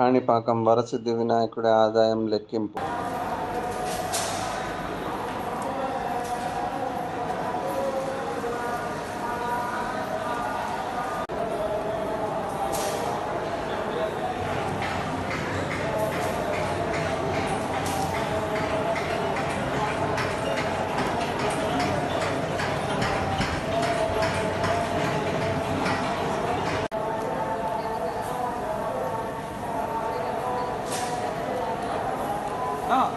కాణిపాకం వరసిద్ధి వినాయకుడి ఆదాయం లెక్కింపు 啊。